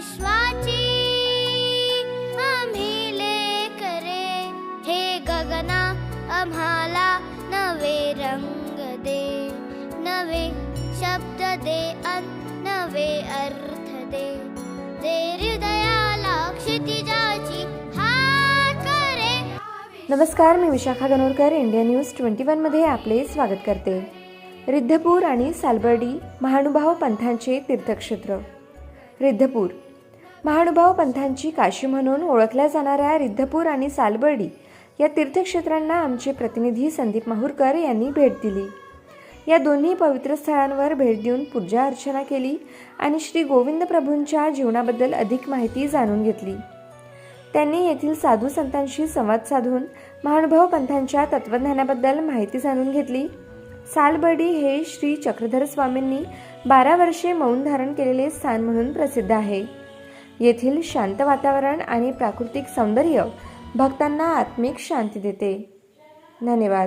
विश्वाची आम्ही लेकरे हे गगना आम्हाला नवे रंग दे. नवे शब्द दे अन नवे अर्थ दे. दे हृदयाला क्षितिजाची नमस्कार मी Vishakha Ganorkar India news twenty वनमध्ये आपले स्वागत करते. रिद्धपूर आणि सालबर्डी महानुभाव पंथांचे तीर्थक्षेत्र. रिद्धपूर महानुभाव पंथांची काशी म्हणून ओळखल्या जाणाऱ्या रिद्धपूर आणि सालबर्डी या तीर्थक्षेत्रांना आमचे प्रतिनिधी संदीप माहूरकर यांनी भेट दिली. या दोन्ही पवित्र स्थळांवर भेट देऊन पूजा अर्चना केली आणि श्री गोविंद प्रभूंच्या जीवनाबद्दल अधिक माहिती जाणून घेतली. त्यांनी येथील साधू संतांशी संवाद साधून महानुभाव पंथांच्या तत्वज्ञानाबद्दल माहिती जाणून घेतली. सालबर्डी हे श्री चक्रधर स्वामींनी बारा वर्षे मौन धारण केलेले स्थान म्हणून प्रसिद्ध आहे. येथील शांत वातावरण आणि प्राकृतिक सौंदर्य भक्तांना आत्मिक शांती देते. धन्यवाद.